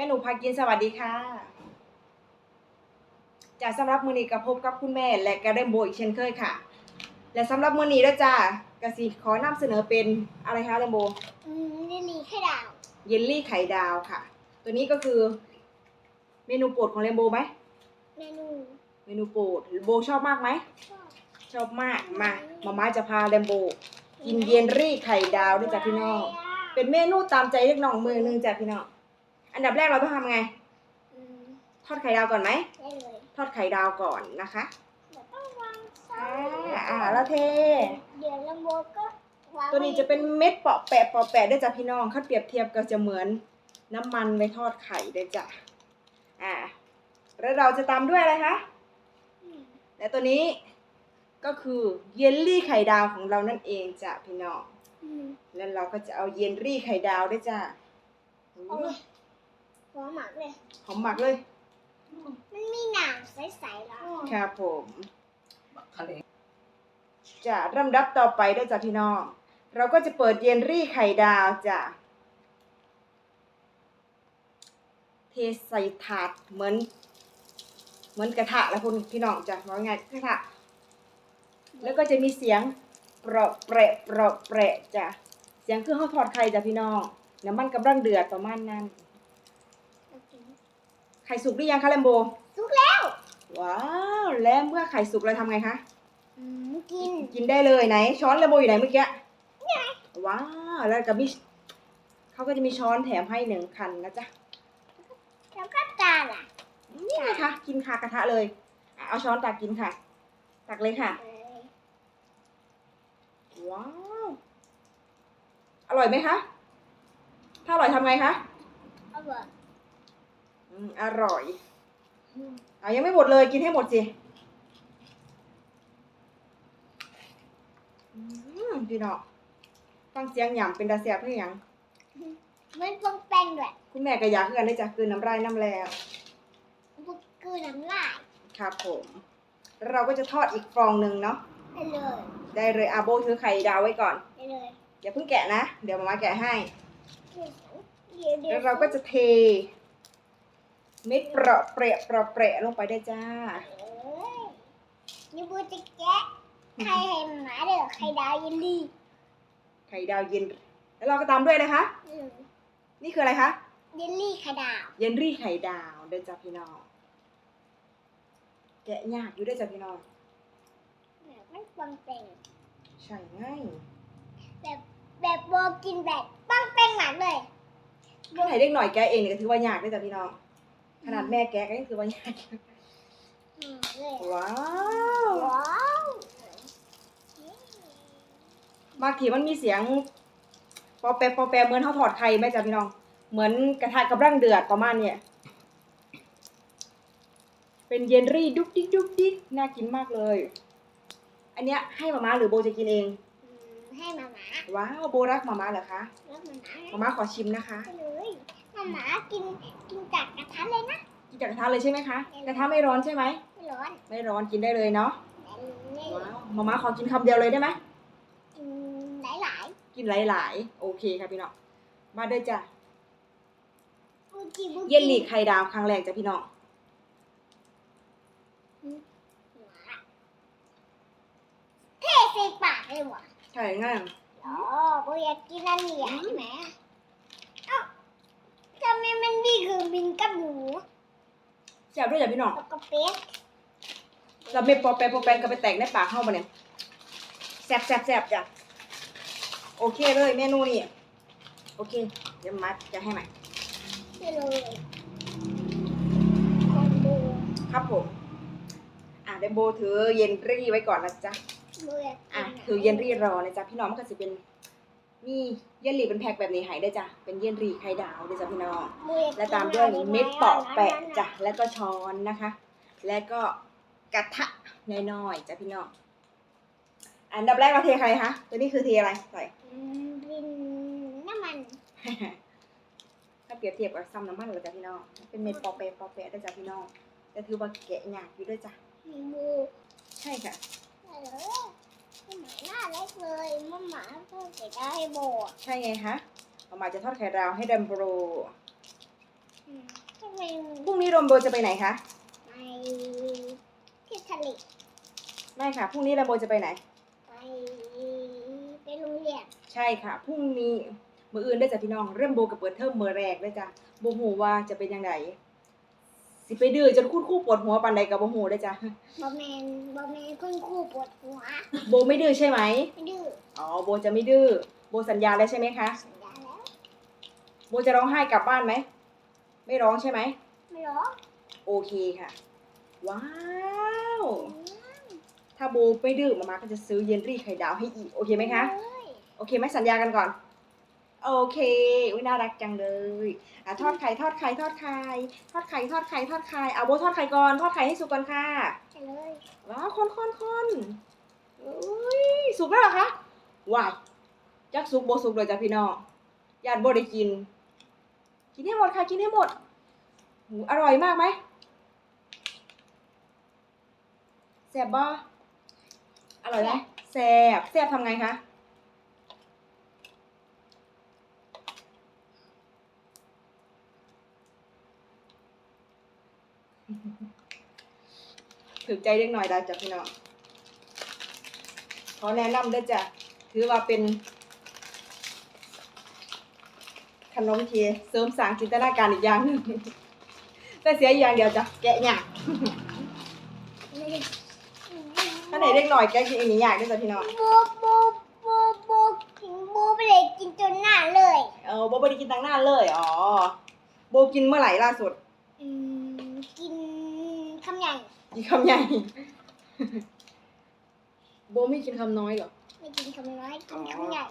แม่หนูพากินสวัสดีค่ะจ้าสำหรับมื้อนี้ก็พบกับคุณแม่และก็ได้โบอีกเช่นเคยค่ะ และสำหรับมื้อนี้แล้วจ้ากสิขอนำเสนอเป็นอะไรคะเรนโบอืมนี่นี่แค่ดาวเยลลี่ไข่ดาวค่ะ ตัวนี้ก็คือเมนูโปรดของเรนโบไหมเมนูเมนูโปรดโบชอบมากไหมชอบชอบมากมามาม่าจะพาเรนโบกินเยลลี่ไข่ดาวด้วยจ้ะพี่น้องเป็นเมนูตามใจเล็กน้องมือหนึงจ้ะพี่น้อง อันดับแรกเราต้องทำไงอืมทอดไข่ดาวก่อนไหม ได้เลยทอดไข่ดาวก่อนนะคะเดี๋ยวต้องวางซออ่าสอ่าแล้วเท เดี๋ยวลำโบก็วางตัวนี้จะเป็นเม็ดเปาะแปะเปาะแปะด้วยจ้ะพี่น้องถ้าเปรียบเทียบก็จะเหมือนน้ำมันไว้ทอดไข่ด้วยจ้ะอ่า แล้วเราจะตามด้วยอะไรคะ อืมและตัวนี้ก็คือเยลลี่ไข่ดาวของเรานั่นเองจ้ะพี่น้อง อืมแล้วเราก็จะเอาเยลลี่ไข่ดาวด้วยจ้ะเอาเลยหัวหมั กเลย หอมหมักเลย มันมีหนามใสๆแล้วครับผมทะเลจะลำดับต่อไปด้วยจ้ะพี่น้อง เราก็จะเปิดเยลลี่ไข่ดาวจ้ะ เทใส่ถาดเหมือน เหมือนกระทะแล้วคุณพี่น้องจ้ะว่าไงกระทะ แล้วก็จะมีเสียงเปราะแประเปราะแประจ้ะ เสียงคือข้าวทอดไข่จ้ะพี่น้อง น้ำมันกำลังเดือดประมาณนั้นเอากินไข่สุกหรือยังคะแลมโบ สุกแล้ว ว้าวแล้วเมื่อไข่สุกเราทำไงคะ อืมกินกินได้เลยไหน ช้อนแลมโบอยู่ไหนเมื่อกี้ว้าวแล้วก็มีเขาก็จะมีช้อนแถมให้หนึ่งคันนะจ๊ะแล้วก็จานล่ะนี่ไงคะกินคากระทะเลยอะเอาช้อนตักกินค่ะ ตักเลยค่ะเอ้ยว้าวอร่อยไหมคะ ถ้าอร่อยทำไงคะเอาเบอร์ อืมอร่อยอืมอะยังไม่หมดเลยกินให้หมดสิอืมพี่น้องฟังเสียงหยำเป็นตาแซ่บเพื่อหยังมันปองแป้งด้วยคุณแม่ก็อยากคือกันได้จากคืนน้ำลายน้ำแล้วบุกคือน้ำลายครับผมแล้วเราก็จะทอดอีกฟองหนึ่งเนาะได้เลยได้เลยอาโบถือไข่ดาวไว้ก่อนได้เลยอย่าเพิ่งแกะนะ เดี๋ยวมามาแกะให้เดี๋ยวเดี๋ยวแล้วเราก็จะเท เม็ดเปราะเปรอะเปราะเปรอะลงไปได้วยจ้าเอ้ยนี่บูจะแกะไข่ให้หมาเด้อไข่ดาวเยลลี่ไข่ดาวเย็น แล้วเราก็ตามด้วยนะคะ อืมนี่คืออะไรคะ เยลลี่ไข่ดาวเยนรี่ไข่ดาวเด้อจ้าพี่น้อง แกะยากอยู่เด้วยจ้าพี่น้อง แบบมันปองแป้งใช่ง่ายแบบแบบโบกินแบบปังแป้งหมักเลย ถ้าไหนเด็กหน่อยแกะเองเนี่ยก็ถือว่ายากเด้วยจ้าพี่น้อง ขนาดแม่แกะก็ยังถือว่ายากอืมเลยว้าวว้าวบางทีมันมีเสียงปอแปะปอแปะเหมือนเขาถอดไข่ไหมจ๊ะพี่น้อง เหมือนกระทะกำลังเดือดประมาณเนี่ย เป็นเยนรี่ดุกดิกดุกดิกน่ากินมากเลย อันเนี้ยให้มาม่าหรือโบจะกินเองอืมให้หมาหมาว้าวโบรักมาม่าเหรอคะแล้วหมาหมามาม่าขอชิมนะคะให้เลยห มาหมากินกินจากกระทะเลยนะกินจากกระทะเลยใช่ไหมคะ กระทะไม่ร้อนใช่ไหม ไม่ร้อนไม่ร้อนกินได้เลยเนาะแต่นี่ว้าวมาม่าขอกินคำเดียวเลยได้ไหม กินหลายหลายกินหลายๆ โอเคค่ะพี่น้อง มาเด้อจ้ะ ๆบูจิบูจิเยนลี่ไข่ดาวครั้งแรกจ้ะพี่น้อง เทใส่ปากเลยว่ะใช่ง่าย อ๋อบูอยากกินอันนี้อะใช่ไหมเอ้า ทำไมมันมีคือบินกับหมูแซ่บด้วยจ้ะพี่น้องแล้วก็เป็ดเราไม่ปอแปะปอแปะก็ไปแตกในปากเข้ามาเนี่ยแซ่บแซ่บแซ่บจ้ะโอเคเลยเมนูนี่โอเคเดี๋ยวมาจะให้ใหม่ได้เลยคอมโบครับผมอะเดยวโบถือเยนรี่ไว้ก่อนนะจ๊ะบูอยากกิอะนถือเยนรี่รอนะจ๊ะพี่น้องมันก็จะเป็น มีเยนรี่เป็นแพ็คแบบนี้ให้ได้อจ้ะ เป็นเยนรี่ไข่ดาวเด้อจ้ะพี่น้องบูอยากกินและตามด้วยอันนี้เม็ดเปาะแปะนั่นๆๆจ้ะ แล้วก็ช้อนนะคะ แล้วก็กระทะน้อยๆจ้ะพี่น้อง อันดับแรกเราเทใครคะ ตัวนี้คือเทอะไรใส่อืมบินน้ำมัน ถ้าเปรียบเทียบกับซ้ำน้ำมันเลยจ้ะพี่น้อง เป็นเม็ดปอแปะปอแปะด้วยจ้ะพี่น้องแต่ถือว่าแกะยากอยู่ด้วยจ้ะมีบูใช่ค่ะได้เลย หมาหน้าเล็กเลยมาหมาเพิ่งเกิดได้ให้โบอะใช่ไงคะมามาจะทอดไข่ดาวให้ดัมโบรอืมทำไมมันพรุ่งนี้โรมโบจะไปไหนคะไปที่ทะเลไม่ค่ะพรุ่งนี้โรมโบจะไปไหน ไปไปโรงเรียนใช่ค่ะพรุ่งนี้ มืออื่นได้อจ้ะพี่น้องเริ่มโบกับเปิดเทอมมือแรกได้อจ้ะโบหูว่าจะเป็นยังไง สิไปดื้อจนคุณครู่ปวดหัวปันใดกับโบหูได้อจ้ะบอแมนบอแมนคุณครูปวดหัวโบไม่ดื้อใช่ไหมไม่ดื้ออ๋อโบจะไม่ดื้อโบสัญญาแล้วใช่ไหมคะสัญญาแล้วโบจะร้องไห้กลับบ้านไหมไม่ร้องใช่ไหมไม่ร้องโอเคค่ะ ว้าว ถ้าโบไม่ดื้อมามาก็จะซื้อเยลลี่ไข่ดาวให้อีกโอเคไหมคะเอ้ยโอเคไหมสัญญากันก่อน โอเคอุ้ยน่ารักจังเลยอะทอดไข่ทอดไข่ทอดไข่ทอดไข่ทอดไข่ทอดไข่เอาโบทอดไข่ก่อนทอดไข่ให้สุกก่อนค่ะไปเลยว้าวคนคนคนอุ้ยสุกแล้วเหรอคะว้ายจักสุกโบสุกเลยจ้ะพี่น้องยานโบได้กิน กินให้หมดค่ะกินให้หมดหูอร่อยมากไหมแซ่บบ่อร่อยไหมแซ่บแซ่บทำไงคะ ถือใจเล็กหน่อยได้จ้ะพี่น้องขอแนะนำด้วยจ้ะถือว่าเป็น ขนมที่เสริมสร้างจินตนาการอีกอย่างหนึ่งแต่เสียอย่างเดียวจ้ะแกะยากไม่ได้ถ้าไหนเล็กหน่อยแกะกินอันนี้ยากด้วยจ้ะพี่น้องโบโบโบโบกินโบไปเลยกินจนหน้าเลย เออโบไม่ได้กินตั้งหน้าเลย อ๋อ โบกินเมื่อไหร่ล่าสุด อืมำใหญ่กินคำใหญ่ โบไม่กินคำน้อยเหรอ ไม่กินคำน้อยกินคำใหญ่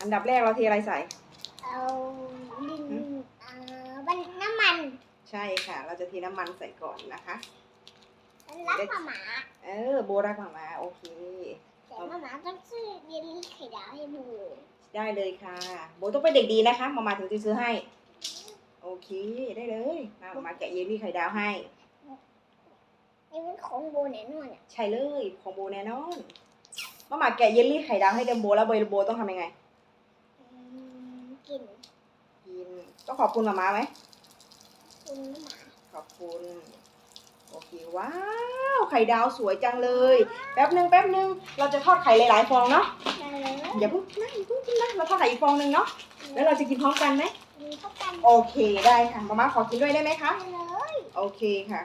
อันดับแรกเราเทอะไรใส่ เอาดินอ่าบันน้ำมันใช่ค่ะ เราจะเทน้ำมันใส่ก่อนนะคะ รักหมาหมาเออโบรักหมามาโอเค แต่หมาหมาต้องซื้อเยลลี่ไข่ดาวให้บูได้เลยค่ะ โบต้องเป็นเด็กดีนะคะมามาถึงจะซื้อให้ โอเค ได้เลย มามาแกะเยลลี่ไข่ดาวให้ นี่เป็นของโบแน่นอนอะใช่เลยของโบแน่นอนมามาแกะเยลลี่ไข่ดาวให้เดมโบแล้วโบโบต้องทำยังไง อืมกินกินต้องขอบคุณมามาไหมคุณหมาขอบคุณ โอเค ว้าว ไข่ดาวสวยจังเลย แป๊บหนึ่งแป๊บหนึ่งเราจะทอดไข่หลายๆฟองเนาะได้เลยอย่าเพิ่งนะอย่าเพิ่งกินนะเราทอดไข่อีกฟองหนึ่งเนาะแล้วเราจะกินพร้อมกันไหมกินเข้ากันโอเคได้ค่ะมามาขอกินด้วยได้ไหมคะ ได้เลย โอเคค่ะ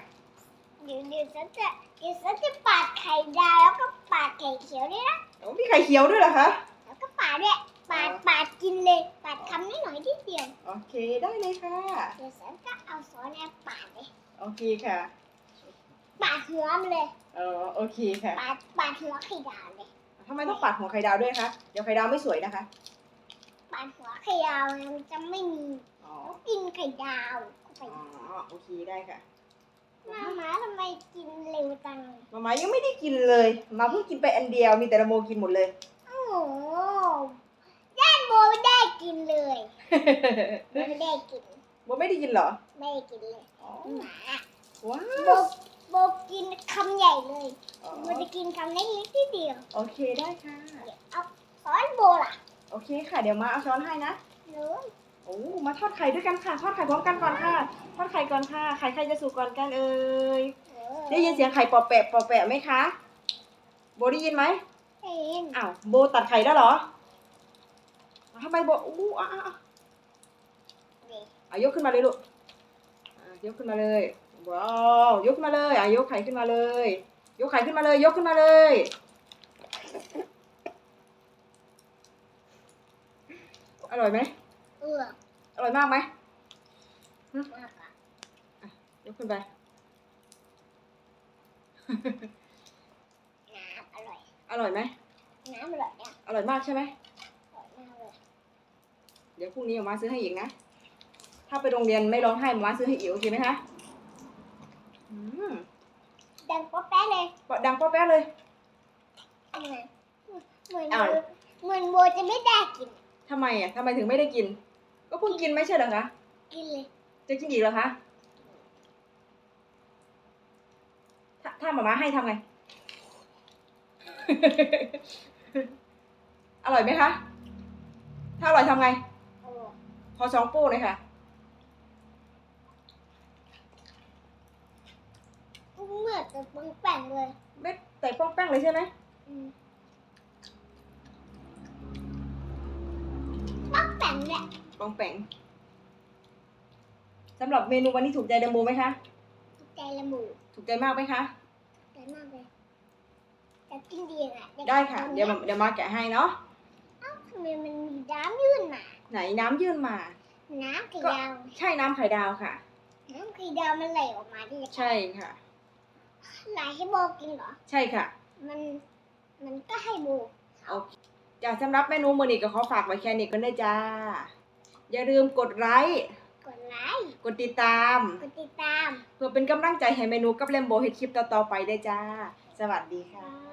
เดี๋ยวเดี๋ยวฉันจะเดี๋ยวฉันจะปาดไข่ดาวแล้วก็ปาดไข่เขียวด้วยนะโอ้มีไข่เขียวด้วยเหรอคะ แล้วก็ปาดด้วยปาดปาดกินเลย ปาดคำนิดหน่อยที่เดียวโอเคได้เลยค่ะ เดี๋ยวฉันก็เอาซอสเนี่ยปาดเลยโอเคค่ะ ปาดหัวมันเลยเออโอเคค่ะ ปาดปาดหัวไข่ดาวเลยทำไมต้องปัดหัวไข่ดาวด้วยคะเดี๋ยวไข่ดาวไม่สวยนะคะปาดหัวไข่ดาวมันจะไม่มีอ๋อแล้วกินไข่ดาวเข้าไปอ๋อโอเคได้ค่ะ มาม้าทำไมกินเร็วจังมามายังไม่ได้กินเลยมาเพิ่งกินไปอันเดียวมีแต่ละโมกินหมดเลย โอ้โหย่านโบไม่ได้กินเลยโบไม่ได้กินโบไม่ได้กินเหรอไม่ได้กินเลยอ๋อหมาว้าโบวโบกินคำใหญ่เลยอ๋อโบจะกินคำเล็กๆที่เดียวโอเคได้ค่ะ เอาซอสโบล่ะโอเคค่ะเดี๋ยวมาเอาช้อนให้นะหรื อโอ้มาทอดไข่ด้วยกันค่ะ ทอดไข่พร้อมกันก่อนค่ะ ทอดไข่ก่อนค่ะ ไข่ใครจะสุกก่อนกันเอ่ย ได้ยินเสียงไข่ปอแปะปอแปะไหมคะ โบได้ยินไหมเห็นอ้าวโบตัดไข่ได้เหรออ้าวทำไมโบอู้อ้าวอ้าวอ้าวนี่อะยกขึ้นมาเลยลูกอะยกขึ้นมาเลยว้าวยกขึ้นมาเลยอะยกไข่ขึ้นมาเลย ยกไข่ขึ้นมาเลย ยกขึ้นมาเลยอร่อยไหมเอออ ร่อยมากไหมมากอะยกขึ้นไปน้ำอร่อย อร่อยไหมน้ำอร่อยนะอร่อยมากใช่ไหมอร่อยมากเลย เดี๋ยวพรุ่งนี้มาซื้อให้อีกนะ ถ้าไปโรงเรียนไม่ร้องไห้มาซื้อให้อีกโอเคไหมคะอืมดังป๊อปแป๊ะเลยปะดังป๊อปแป๊ะเลยเหมือนเหมือนอ้าวเหมือนโบจะไม่ได้กินทำไมอะทำไมถึงไม่ได้กิน ก็เพิ่งกินไม่ใช่เหรอคะ กินเลยจะกินอีกเหรอคะถ้าถ้าหมาม่าให้ทำไง อร่อยไหมคะ ถ้าอร่อยทำไงโอ้ขอสองโป้เลยค่ะกุ้งเหมือนจะปังแป่งเลยเม็ดแตกป้องแป้งเลยใช่ไหมอืมปังแป่งแหละ ป้องแป้งสำหรับเมนูวันนี้ถูกใจเดมโบไหมคะใจละหมูถูกใจมากไหมคะใจมากเลยจะกินดียังไงได้ค่ะ เดี๋ยวมาเดี๋ยวมาแกะให้เนาะเอ้าทำไมมันมีน้ำยื่นมา ไหนน้ำยื่นมา น้ำไข่ก็ดาว ใช่น้ำไข่ดาวค่ะ น้ำไข่ดาวมันไหลออกมาดิใช่ค่ะ ไหลให้โบกินเหรอ ใช่ค่ะ มันมันก็ให้โบโอเคจ้าสำหรับเมนูมือนี้ก็ขอฝากไว้แค่นี้กันด้วยจ้า อย่าลืมกดไลค์กดไลค์กดติดตาม กดติดตาม เพื่อเป็นกำลังใจให้เมนูกับเลมโบเฮ็ดคลิปต่อๆไปได้วยจ้า สวัสดีค่ะค่ะ